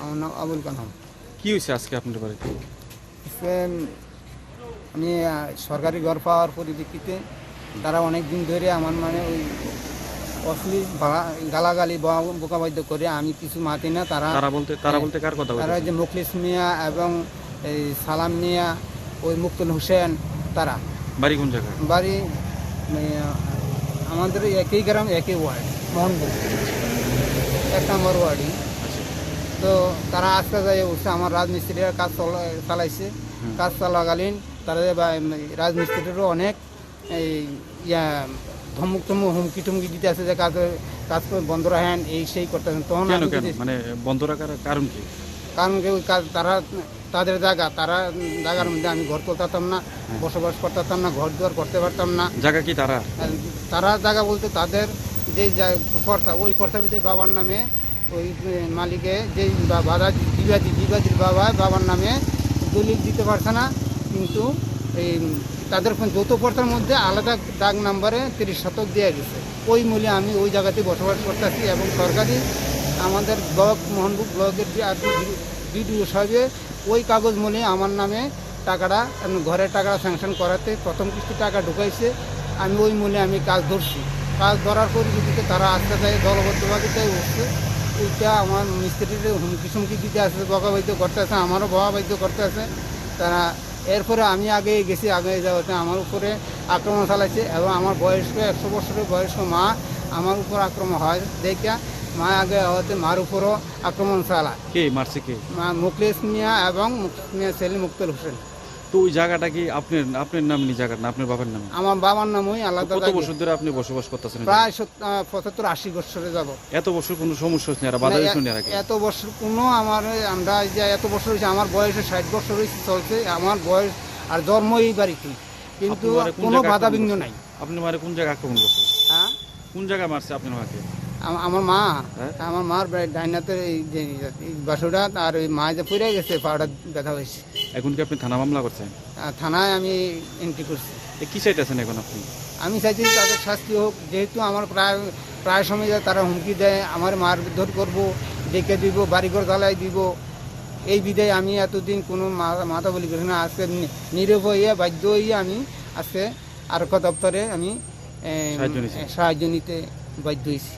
আমার নাম আবুল কালাম। কি হয়েছে আজকে আপনার বাড়িতে? আমি সরকারি ঘর পাওয়ার পরিপ্রেক্ষিতে তারা অনেক দিন ধরে আমার মানে ওই অশ্লীল গালাগালি বোকাবাদ্য করে আমি কিছু মাতি না তারা তারা বলতে তারা বলতে কার কথা তারা যে মুখলিস মিয়া এবং এই সালাম মিয়া ওই মুক্তুল হোসেন তারা। বাড়ি কোন জায়গায়? বাড়ি আহ, আমাদের একই গ্রাম একই ওয়ার্ড মোহনপুর এক নম্বর ওয়ার্ডই। তো তারা আজকে যাই উঠছে আমার রাজমিস্ত্রিরা কাজ চলা- চালাইছে। কাজ চলাকালীন তারা রাজমিস্ত্রিরও অনেক এই ইয়া ধমক টমুক হুমকি টুমকি দিতে আছে যে কাজ কাজ করে বন্ধ রাখেন এই সেই করতেছেন। তখন মানে বন্ধ রাখার কারণ কি? কারণ কি ওই কাজ তারা তাদের জায়গা তারা জায়গার মধ্যে আমি ঘর করতাম না বসবাস করতাম না ঘর দুয়ার করতে পারতাম না। জায়গা কি তারা? তারা জায়গা বলতে তাদের যে কর্তা ওই ভিতরে বাবার নামে ওই মালিকে যে বা- বাধা বিবাদী, বিবাদীর বাবা, বাবার নামে দলিল দিতে পারছে না। কিন্তু এই, তাদের যৌথ কর্তার মধ্যে আলাদা দাগ নাম্বারে তিরিশ শতক দেওয়া গেছে। ওই মূল্যে আমি ওই জায়গাতে বসবাস করতেছি এবং সরকারি আমাদের ব্লক মোহনপুর ব্লকের যে আর বিডিও সাহেবে, ওই কাগজ মূল্যে আমার নামে টাকাটা ঘরের টাকাটা স্যাংশন করাতে প্রথম কিস্তি টাকা ঢুকাইছে। আমি ওই মূল্যে আমি কাজ ধরছি। কাজ ধরার পরিপ্রেক্ষিতে তারা আস্তে আস্তে দলবদ্ধভাবে তাই উঠছে এইটা আমার মিস্ত্রির হুমকি সুমকি দিতে আসে বকাবাদ্য করতে আছে আমারও বকাবাদ্য করতে আছে তারা এরপরে আমি আগে গেছি আগে যাওয়াতে আমার উপরে আক্রমণ চালাইছে এবং আমার বয়স্ক একশো বছরের বয়স্ক মা আমার উপর আক্রমণ হয়। দেখা মা আগে হওয়াতে মার উপরও আক্রমণ চালায়। কে মারছে কে? মা মুখলেশ মিয়া এবং মিয়া ছেলে মুক্তল হোসেন। তো ওই জায়গাটা কি আপনার আপনার নাম নি জায়গাটা না আপনার বাবার নামে? আমার বাবার নামই তো আলাদা কত বছর ধরে আপনি বসবাস করতেছেন প্রায় পঁচাত্তর আশি বছরে যাব। এত বছর কোনো সমস্যা হচ্ছে না বাধা এর আগে এত বছর কোনো আমার আমরা যে এত বছর হয়েছে আমার বয়সে ষাট বছর হয়েছে চলছে আমার বয়স আর জন্ম এই বাড়িতে কিন্তু কোন বাধা বিঘ্ন নাই। আপনি মারে কোন জায়গায় আক্রমণ করছে? হ্যাঁ? কোন জায়গায় মারছে আপনার মাকে? আমার মা। হ্যাঁ? আমার মার ডাইনাতে এই বাসুটা আর ওই মা যে পড়ে গেছে পাউডার ব্যথা হয়েছে। এখন কি আপনি থানা মামলা করছেন? থানায় আমি এন্ট্রি করছি। কি চাইতেছেন এখন আপনি? আমি চাইছি তাদের শাস্তি হোক যেহেতু আমার প্রায় প্রায় সময় যায় তারা হুমকি দেয় আমার মারধর করব ডেকে দিব বাড়িঘর জ্বালাই দিব। এই বিদায় আমি এতদিন কোনো মাথা বলি করি না। আজকে নীরব হইয়া বাধ্য হইয়া আমি আজকে আরক্ষ দপ্তরে আমি সাহায্য নিতে বাধ্য হয়েছি